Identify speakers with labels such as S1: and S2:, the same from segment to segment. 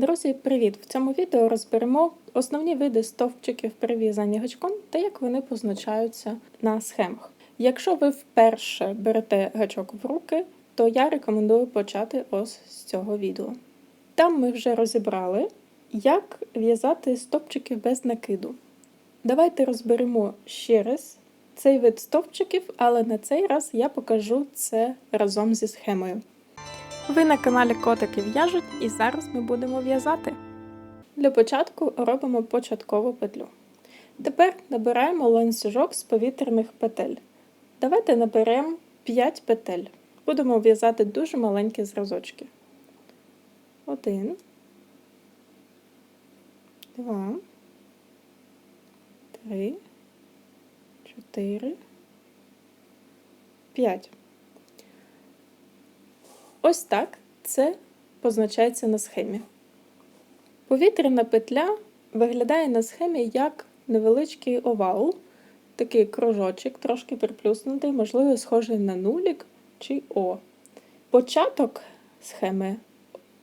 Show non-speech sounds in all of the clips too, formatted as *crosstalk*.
S1: Друзі, привіт! В цьому відео розберемо основні види стовпчиків при в'язанні гачком та як вони позначаються на схемах. Якщо ви вперше берете гачок в руки, то я рекомендую почати ось з цього відео. Там ми вже розібрали, як в'язати стовпчики без накиду. Давайте розберемо ще раз цей вид стовпчиків, але на цей раз я покажу це разом зі схемою. Ви на каналі Котики в'яжуть і зараз ми будемо в'язати. Для початку робимо початкову петлю. Тепер набираємо ланцюжок з повітряних петель. Давайте наберемо 5 петель. Будемо в'язати дуже маленькі зразочки. Один, два, три, чотири, п'ять. Ось так це позначається на схемі. Повітряна петля виглядає на схемі як невеличкий овал, такий кружочок, трошки приплюснутий, можливо, схожий на нулік чи О. Початок схеми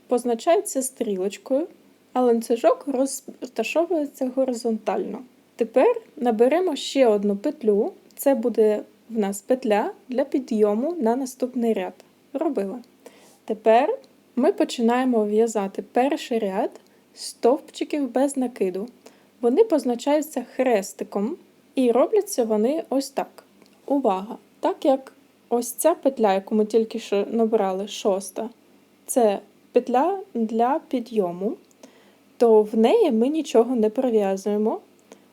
S1: позначається стрілочкою, а ланцюжок розташовується горизонтально. Тепер наберемо ще одну петлю. Це буде в нас петля для підйому на наступний ряд. Робила. Тепер ми починаємо в'язати перший ряд стовпчиків без накиду. Вони позначаються хрестиком, і робляться вони ось так. Увага! Так як ось ця петля, яку ми тільки що набрали, шоста, це петля для підйому, то в неї ми нічого не пров'язуємо.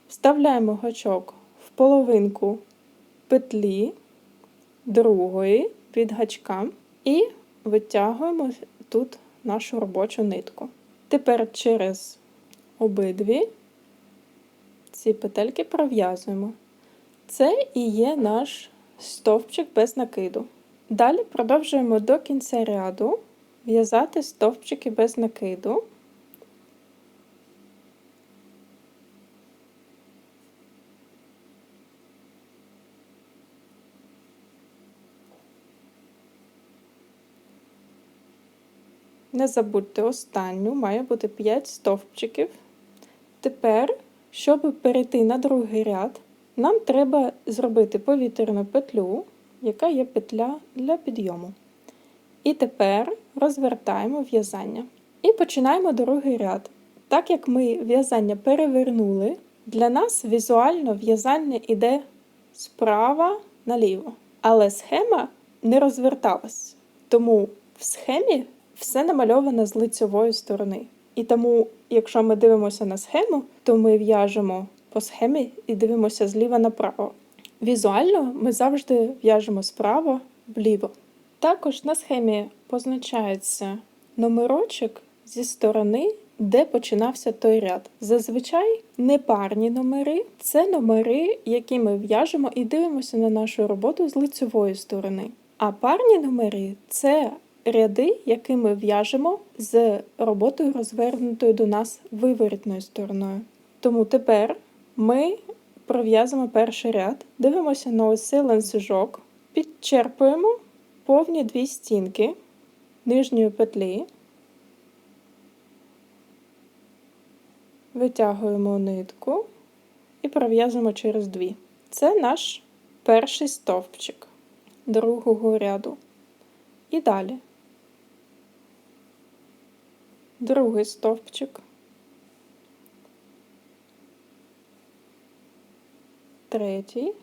S1: Вставляємо гачок в половинку петлі другої від гачка і витягуємо тут нашу робочу нитку. Тепер через обидві ці петельки пров'язуємо. Це і є наш стовпчик без накиду. Далі продовжуємо до кінця ряду в'язати стовпчики без накиду. Не забудьте останню, має бути 5 стовпчиків. Тепер, щоб перейти на другий ряд, нам треба зробити повітряну петлю, яка є петля для підйому. І тепер розвертаємо в'язання. І починаємо другий ряд. Так як ми в'язання перевернули, для нас візуально в'язання йде справа наліво. Але схема не розверталась. Тому в схемі все намальовано з лицьової сторони. І тому, якщо ми дивимося на схему, то ми в'яжемо по схемі і дивимося зліва направо. Візуально ми завжди в'яжемо справа вліво. Також на схемі позначається номерочок зі сторони, де починався той ряд. Зазвичай непарні номери це номери, які ми в'яжемо і дивимося на нашу роботу з лицьової сторони. А парні номери це ряди, які ми в'яжемо з роботою розвернутою до нас виворітною стороною. Тому тепер ми пров'язуємо перший ряд, дивимося на цей ланцюжок, підчерпуємо повні дві стінки нижньої петлі, витягуємо нитку і пров'язуємо через дві. Це наш перший стовпчик другого ряду. І далі другий стовпчик, третій,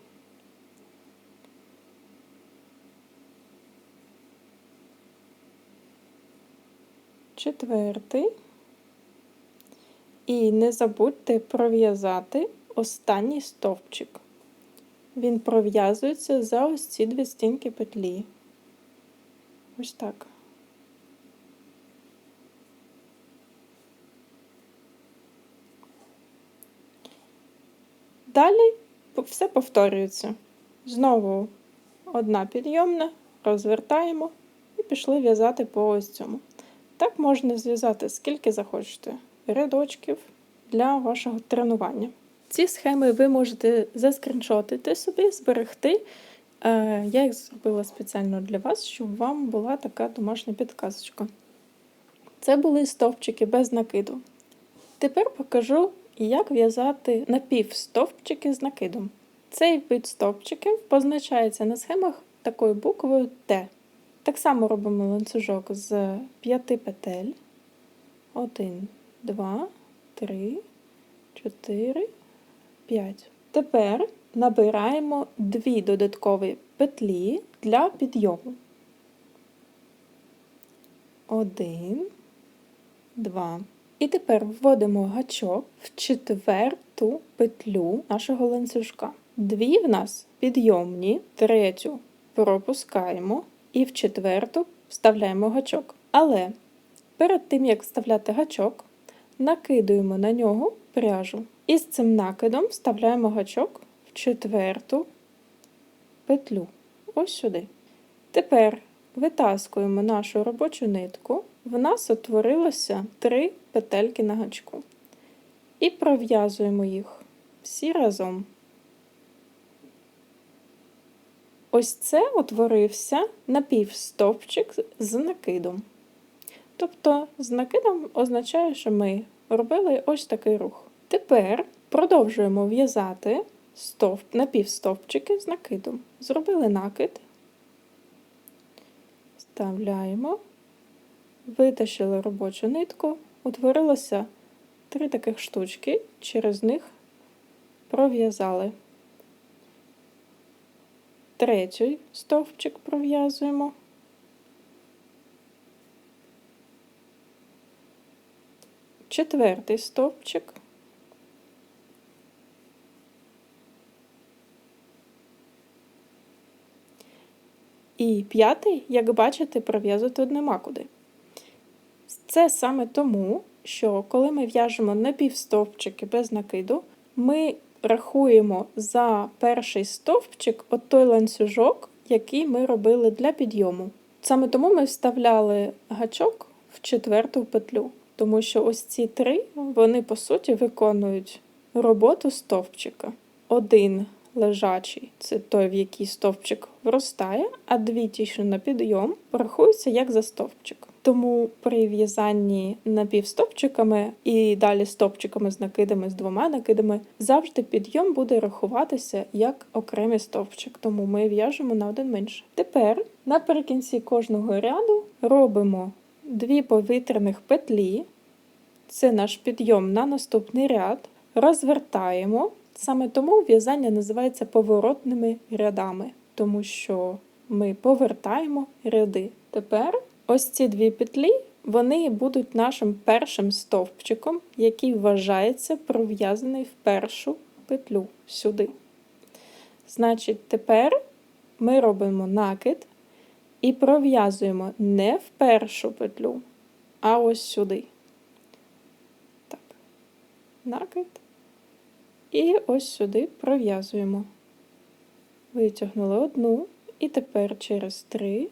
S1: четвертий. І не забудьте пров'язати останній стовпчик. Він пров'язується за ось ці дві стінки петлі. Ось так. Далі все повторюється. Знову одна підйомна, розвертаємо і пішли в'язати по ось цьому. Так можна зв'язати скільки захочете рядочків для вашого тренування. Ці схеми ви можете заскріншотити собі, зберегти. Е, я їх зробила спеціально для вас, щоб вам була така домашня підказочка. Це були стовпчики без накиду. Тепер покажу, як в'язати напівстовпчики з накидом. Цей вид стовпчиків позначається на схемах такою буквою Т. Так само робимо ланцюжок з 5 петель. 1, 2, 3, 4, 5. Тепер набираємо дві додаткові петлі для підйому. 1, 2. І тепер вводимо гачок в четверту петлю нашого ланцюжка. Дві в нас підйомні, третю пропускаємо і в четверту вставляємо гачок. Але перед тим, як вставляти гачок, накидуємо на нього пряжу. І з цим накидом вставляємо гачок в четверту петлю. Ось сюди. Тепер витаскуємо нашу робочу нитку. В нас утворилося три петельки на гачку. І пров'язуємо їх всі разом. Ось це утворився напівстовпчик з накидом. Тобто, з накидом означає, що ми робили ось такий рух. Тепер продовжуємо в'язати стовп, напівстовпчики з накидом. Зробили накид, вставляємо, витащили робочу нитку, утворилося три таких штучки, через них пров'язали. Третій стовпчик пров'язуємо. Четвертий стовпчик. І п'ятий, як бачите, пров'язувати нема куди. Це саме тому, що коли ми в'яжемо напівстовпчики без накиду, ми рахуємо за перший стовпчик от той ланцюжок, який ми робили для підйому. Саме тому ми вставляли гачок в четверту петлю, тому що ось ці три, вони по суті виконують роботу стовпчика. Один лежачий це той, в який стовпчик виростає, а дві ті, що на підйом, рахуються як за стовпчик. Тому при в'язанні напівстопчиками і далі стовпчиками з накидами, з двома накидами, завжди підйом буде рахуватися як окремий стовпчик, тому ми в'яжемо на один менше. Тепер наприкінці кожного ряду робимо дві повітряних петлі, це наш підйом на наступний ряд, розвертаємо. Саме тому в'язання називається поворотними рядами, тому що ми повертаємо ряди. Тепер ось ці дві петлі вони будуть нашим першим стовпчиком, який вважається пров'язаний в першу петлю сюди. Значить, тепер ми робимо накид і пров'язуємо не в першу петлю, а ось сюди. Так, накид. І ось сюди пров'язуємо. Витягнули одну, і тепер через три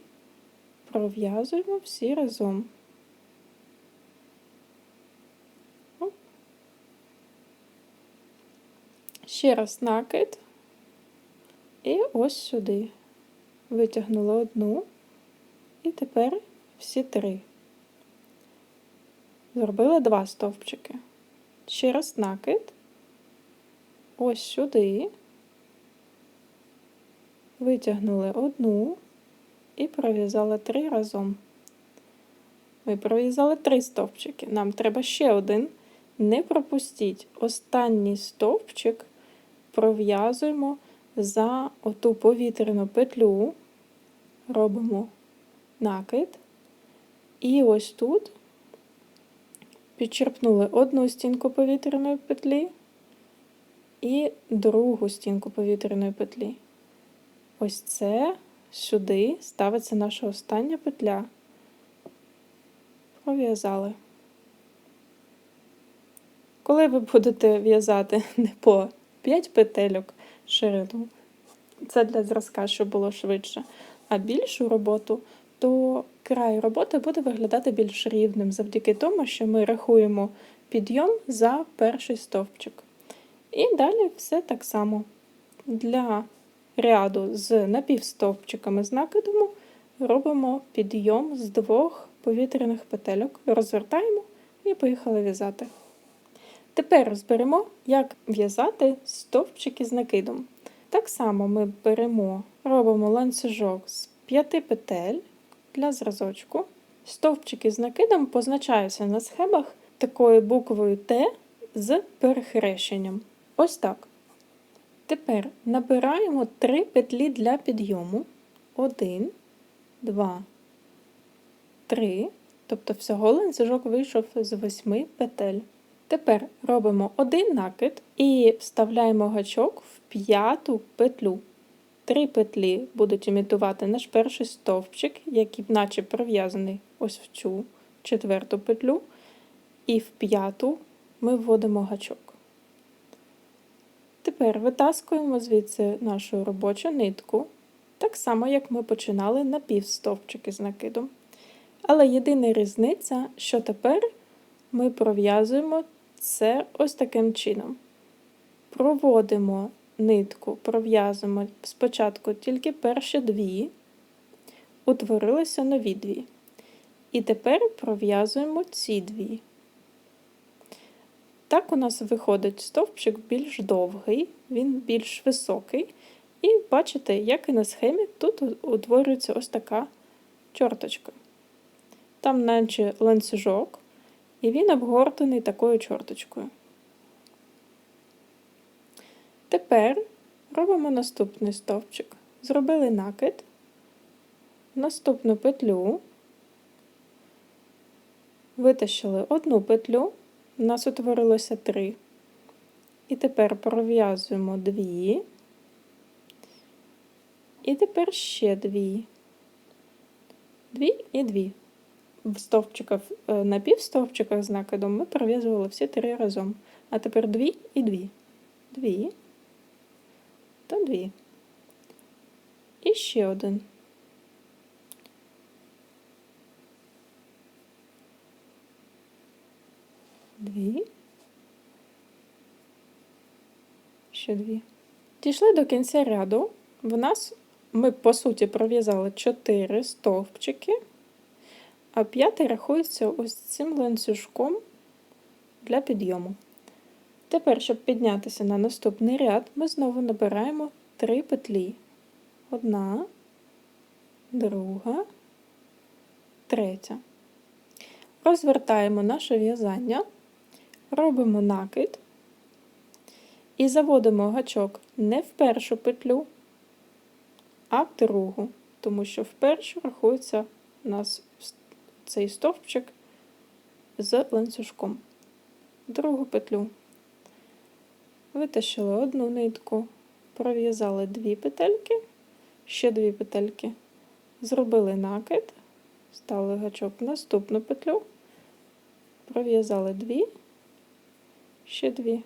S1: пров'язуємо всі разом. Ще раз накид. І ось сюди. Витягнули одну, і тепер всі три. Зробили два стовпчики. Ще раз накид ось сюди, витягнули одну і пров'язали три разом. Ми пров'язали три стовпчики. Нам треба ще один. Не пропустіть. Останній стовпчик пров'язуємо за оту повітряну петлю, робимо накид. І ось тут підчерпнули одну стінку повітряної петлі і другу стінку повітряної петлі. Ось це сюди ставиться наша остання петля. Пров'язали. Коли ви будете в'язати *laughs* не по 5 петельок ширину, це для зразка, щоб було швидше, а більшу роботу, то край роботи буде виглядати більш рівним завдяки тому, що ми рахуємо підйом за перший стовпчик. І далі все так само. Для ряду з напівстовпчиками з накидом робимо підйом з двох повітряних петельок, розвертаємо і поїхали в'язати. Тепер розберемо, як в'язати стовпчики з накидом. Так само ми беремо, робимо ланцюжок з 5 петель для зразочку. Стовпчики з накидом позначаються на схемах такою буквою Т з перехрещенням. Ось так. Тепер набираємо 3 петлі для підйому. 1, 2, 3. Тобто всього ланцюжок вийшов з 8 петель. Тепер робимо один накид і вставляємо гачок в п'яту петлю. Три петлі будуть імітувати наш перший стовпчик, який наче пров'язаний ось в цю четверту петлю, і в п'яту ми вводимо гачок. Тепер витаскуємо звідси нашу робочу нитку, так само, як ми починали на півстовпчики з накидом. Але єдина різниця, що тепер ми пров'язуємо це ось таким чином. Проводимо нитку, пров'язуємо спочатку тільки перші дві, утворилися нові дві. І тепер пров'язуємо ці дві. Так у нас виходить стовпчик більш довгий, він більш високий. І бачите, як і на схемі, тут утворюється ось така чорточка. Там наче ланцюжок, і він обгортаний такою чорточкою. Тепер робимо наступний стовпчик. Зробили накид, наступну петлю, витащили одну петлю, у нас утворилося три. І тепер пров'язуємо дві. І тепер ще дві. Дві і дві. В стовпчиках, е, на півстовпчиках з накидом ми пров'язували всі три разом. А тепер дві і дві. Дві та дві. І ще один. Дві. Ще дві. Дійшли до кінця ряду. В нас ми, по суті, пров'язали 4 стовпчики, а п'ятий рахується ось цим ланцюжком для підйому. Тепер, щоб піднятися на наступний ряд, ми знову набираємо 3 петлі. Одна, друга, третя. Розвертаємо наше в'язання, робимо накид і заводимо гачок не в першу петлю, а в другу, тому що в першу рахується у нас цей стовпчик з ланцюжком. Другу петлю. Витащили одну нитку, пров'язали дві петельки, ще дві петельки, зробили накид, стали гачок в наступну петлю, пров'язали дві, ще дві,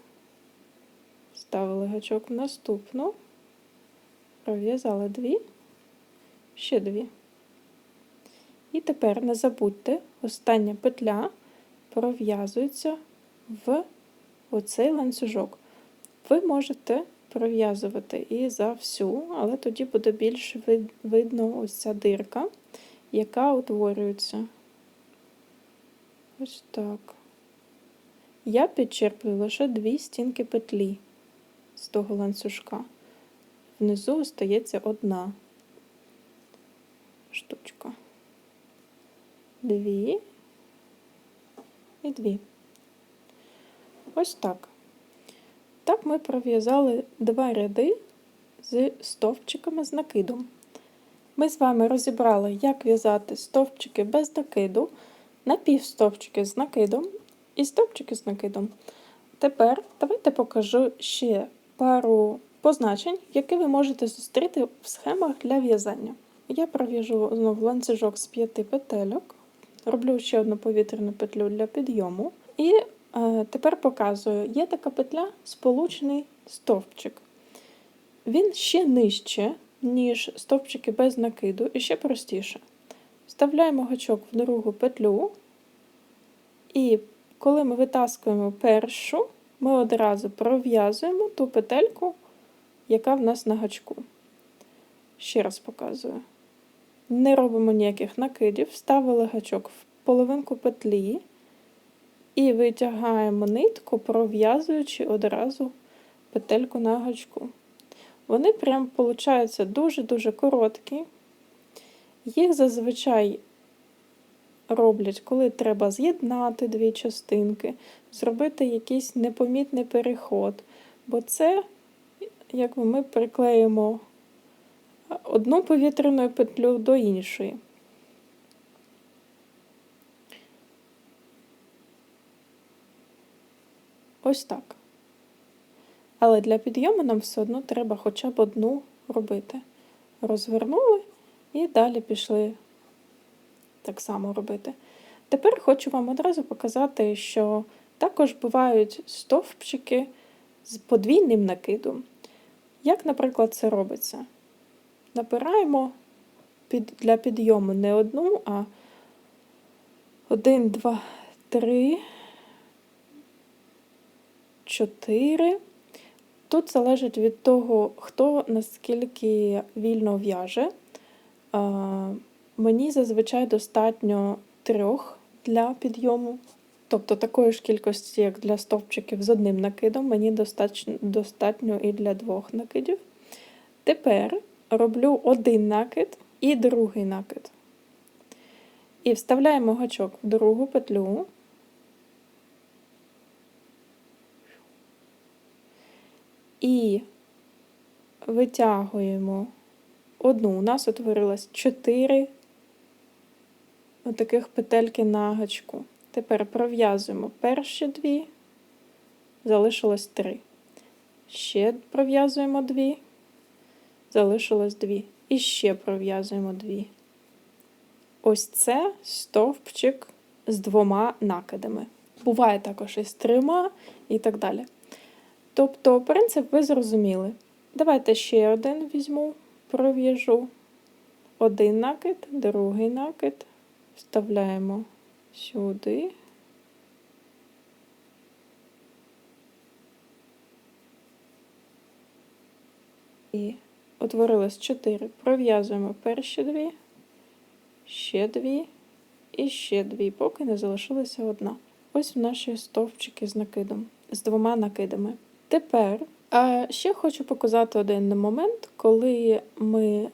S1: ставили гачок в наступну, пров'язали дві, ще дві. І тепер не забудьте, остання петля пров'язується в оцей ланцюжок. Ви можете пров'язувати і за всю, але тоді буде більш видно ось ця дирка, яка утворюється. Ось так. Я підчерплюю лише дві стінки петлі з того ланцюжка. Внизу остається одна штучка. Дві і дві. Ось так. Так ми пров'язали два ряди з стовпчиками з накидом. Ми з вами розібрали, як в'язати стовпчики без накиду, напівстовпчики з накидом і стовпчики з накидом. Тепер давайте покажу ще пару позначень, які ви можете зустріти в схемах для в'язання. Я пров'яжу знову ланцюжок з п'яти петельок, роблю ще одну повітряну петлю для підйому. І Е, тепер показую, є така петля сполучений стовпчик. Він ще нижче, ніж стовпчики без накиду, і ще простіше. Вставляємо гачок в другу петлю, і коли ми витаскуємо першу, ми одразу пров'язуємо ту петельку, яка в нас на гачку. Ще раз показую. не робимо ніяких накидів, вставили гачок в половинку петлі і витягаємо нитку, пров'язуючи одразу петельку на гачку. Вони прям получаються дуже-дуже короткі. Їх зазвичай роблять, коли треба з'єднати дві частинки, зробити якийсь непомітний переход. Бо це, якби ми приклеїмо одну повітряну петлю до іншої. Ось так. Але для підйому нам все одно треба хоча б одну робити. Розвернули і далі пішли так само робити. Тепер хочу вам одразу показати, що також бувають стовпчики з подвійним накидом. Як, наприклад, це робиться? Набираємо під, для підйому не одну, а один, два, три, чотири. Тут залежить від того, хто наскільки вільно в'яже. Мені зазвичай достатньо трьох для підйому. Тобто такої ж кількості, як для стовпчиків з одним накидом, мені достатньо, достатньо і для двох накидів. Тепер роблю один накид і другий накид. І вставляємо гачок в другу петлю. І витягуємо одну. У нас утворилось 4 отаких петельки на гачку. Тепер пров'язуємо перші дві, залишилось три. Ще пров'язуємо дві, залишилось дві. І ще пров'язуємо дві. Ось це стовпчик з двома накидами. Буває також і з трьома і так далі. Тобто, принцип ви зрозуміли. Давайте ще один візьму, пров'яжу. Один накид, другий накид, вставляємо сюди. І утворилось 4. Пров'язуємо перші дві, ще дві і ще дві, поки не залишилася одна. Ось наші стовпчики з накидом, з двома накидами. Тепер а ще хочу показати один момент, коли ми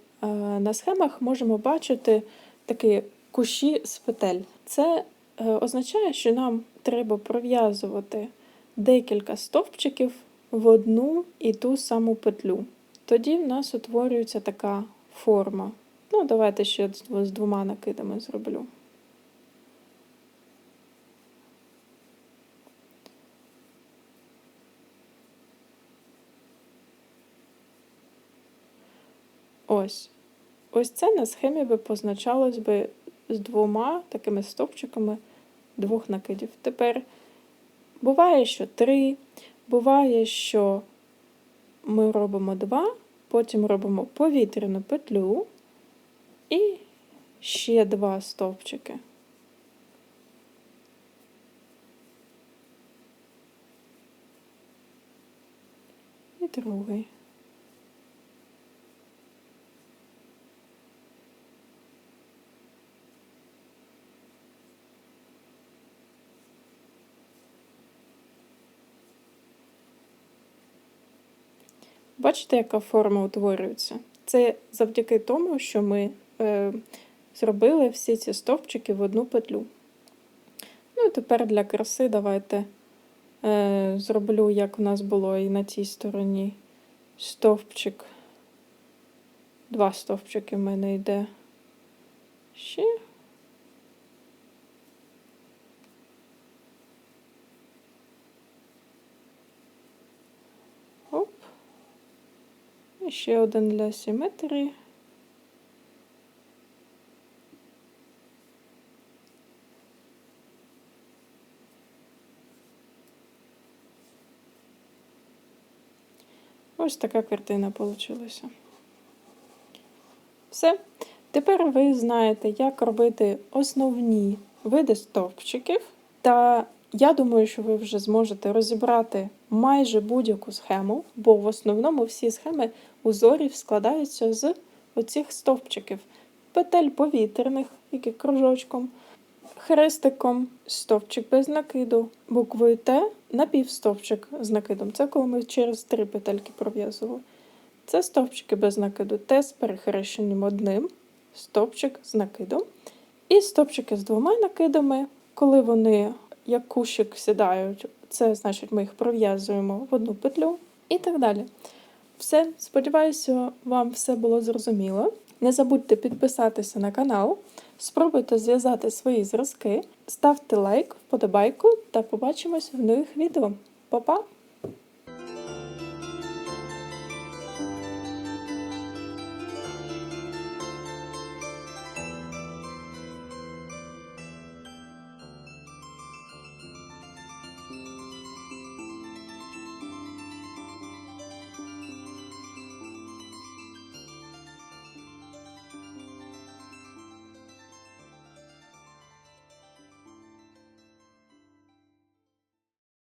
S1: на схемах можемо бачити такі кущі з петель. Це е, означає, що нам треба пров'язувати декілька стовпчиків в одну і ту саму петлю. Тоді в нас утворюється така форма. Ну, давайте ще з двома накидами зроблю. Ось. Ось це на схемі би позначалось би з двома такими стовпчиками двох накидів. Тепер буває, що три, буває, що ми робимо два, потім робимо повітряну петлю і ще два стовпчики. І другий. Бачите, яка форма утворюється? Це завдяки тому, що ми е, зробили всі ці стовпчики в одну петлю. Ну і тепер для краси давайте е, зроблю, як у нас було і на цій стороні стовпчик. Два стовпчики в мене йде. Ще. Ще один для симетрії. Ось така картина вийшла. Все. Тепер ви знаєте, як робити основні види стовпчиків. Та я думаю, що ви вже зможете розібрати майже будь-яку схему, бо в основному всі схеми узорів складаються з оцих стовпчиків. петель повітряних, які кружочком, хрестиком, стовпчик без накиду, буквою Т, напівстовпчик з накидом. Це коли ми через три петельки пров'язували. Це стовпчики без накиду, Т з перехрещенням одним, стовпчик з накидом. І стовпчики з двома накидами, коли вони як кущик сідають, це значить ми їх пров'язуємо в одну петлю і так далі. Все, сподіваюся, вам все було зрозуміло. Не забудьте підписатися на канал, спробуйте зв'язати свої зразки, ставте лайк, вподобайку та побачимось в нових відео. Па-па!